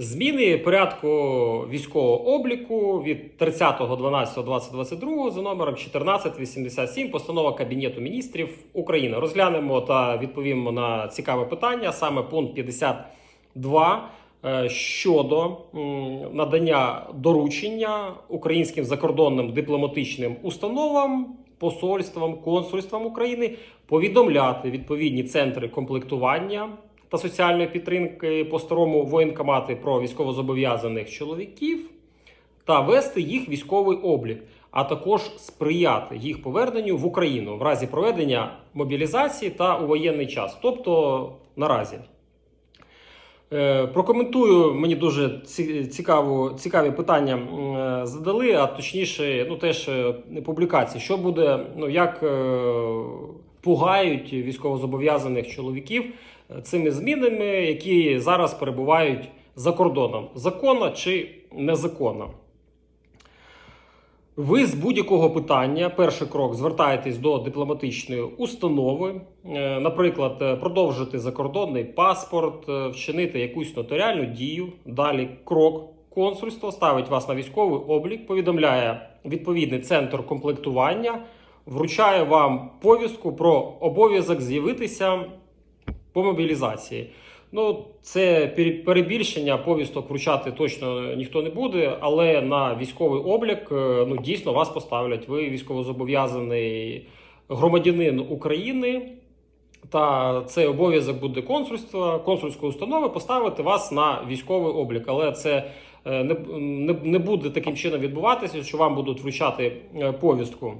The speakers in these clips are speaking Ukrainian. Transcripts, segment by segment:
Зміни порядку військового обліку від 30.12.2022 за номером 1487 постанова Кабінету міністрів України. Розглянемо та відповімо на цікаве питання, саме пункт 52 е, щодо надання доручення українським закордонним дипломатичним установам, посольствам, консульствам України повідомляти відповідні центри комплектування та соціальної підтримки по старому воєнкомати про військовозобов'язаних чоловіків та вести їх військовий облік, а також сприяти їх поверненню в Україну в разі проведення мобілізації та у воєнний час, тобто наразі. Е, Прокоментую, мені дуже ці- цікаву, цікаві питання е, задали, а точніше, ну теж е, публікації. Що буде, ну як пугають військовозобов'язаних чоловіків е, цими змінами, які зараз перебувають за кордоном, законно чи незаконно. Ви з будь-якого питання, перший крок, звертаєтесь до дипломатичної установи, е, наприклад, е, продовжити закордонний паспорт, вчинити якусь нотаріальну дію. Далі крок консульство ставить вас на військовий облік, повідомляє відповідний центр комплектування, вручає вам повістку про обов'язок з'явитися по мобілізації. Ну, це перебільшення повісток вручати точно ніхто не буде, але на військовий облік е, ну дійсно вас поставлять. Ви військовозобов'язаний громадянин України. Та цей обов'язок буде консульства, консульської установи поставити вас на військовий облік. Але це е, не, не, не буде таким чином відбуватися, що вам будуть вручати е, повістку.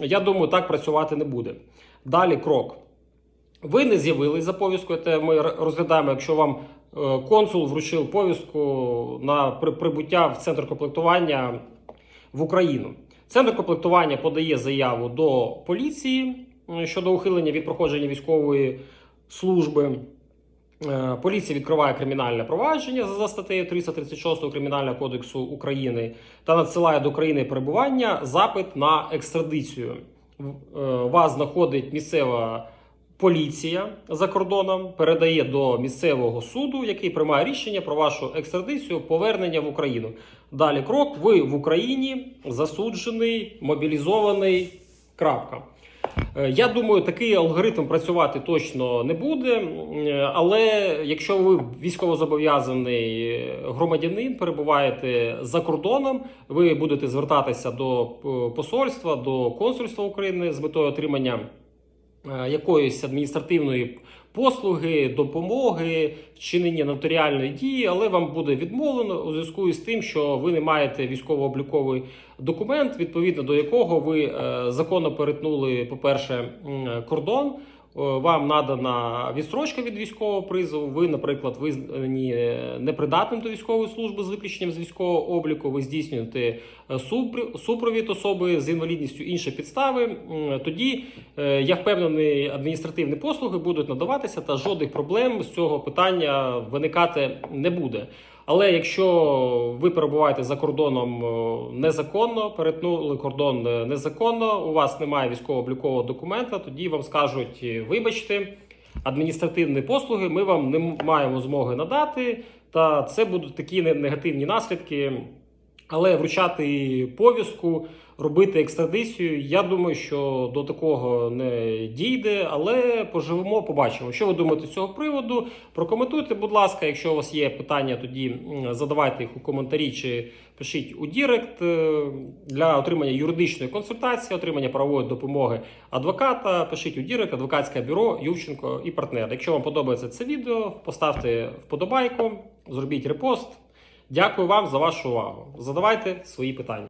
Я думаю, так працювати не буде. Далі крок. Ви не з'явились за повісткою, це ми розглядаємо, якщо вам е, консул вручив повістку на прибуття в центр комплектування в Україну. Центр комплектування подає заяву до поліції е, щодо ухилення від проходження військової служби. Е, Поліція відкриває кримінальне провадження за статтею 336 Кримінального кодексу України та надсилає до країни перебування запит на екстрадицію. Е, Вас знаходить місцева поліція за кордоном, передає до місцевого суду, який приймає рішення про вашу екстрадицію, повернення в Україну. Далі крок: ви в Україні засуджений, мобілізований. Крапка. Е, Я думаю, такий алгоритм працювати точно не буде. Е, Але якщо ви військовозобов'язаний громадянин, перебуваєте за кордоном, ви будете звертатися до е, посольства, до консульства України з метою отримання якоїсь адміністративної послуги, допомоги, вчинення нотаріальної дії, але вам буде відмовлено у зв'язку із тим, що ви не маєте військово-обліковий документ, відповідно до якого ви е, законно перетнули, по-перше, кордон. Е, Вам надана відстрочка від військового призову. Ви, наприклад, визнані непридатним до військової служби з виключенням з військового обліку. Ви здійснюєте е, супровід особи з інвалідністю, інші підстави. Тоді е, я впевнений, адміністративні послуги будуть надаватися, та жодних проблем з цього питання виникати не буде. Але якщо ви перебуваєте за кордоном е, незаконно, перетнули кордон е, незаконно, у вас немає військово-облікового документа, тоді вам скажуть: е, вибачте, адміністративні послуги ми вам не маємо змоги надати. Та це будуть такі не- негативні наслідки. Але вручати повістку, робити екстрадицію, я думаю, що до такого не дійде. Але поживемо, побачимо. Що ви думаєте з цього приводу? Прокоментуйте, будь ласка. Якщо у вас є питання, тоді задавайте їх у коментарі чи пишіть у Дірект Е, для отримання юридичної консультації, отримання правової допомоги адвоката. Пишіть у Дірект, адвокатське бюро Ющенко і партнер. Якщо вам подобається це відео, поставте вподобайку, зробіть репост. Дякую вам за вашу увагу. Задавайте свої питання.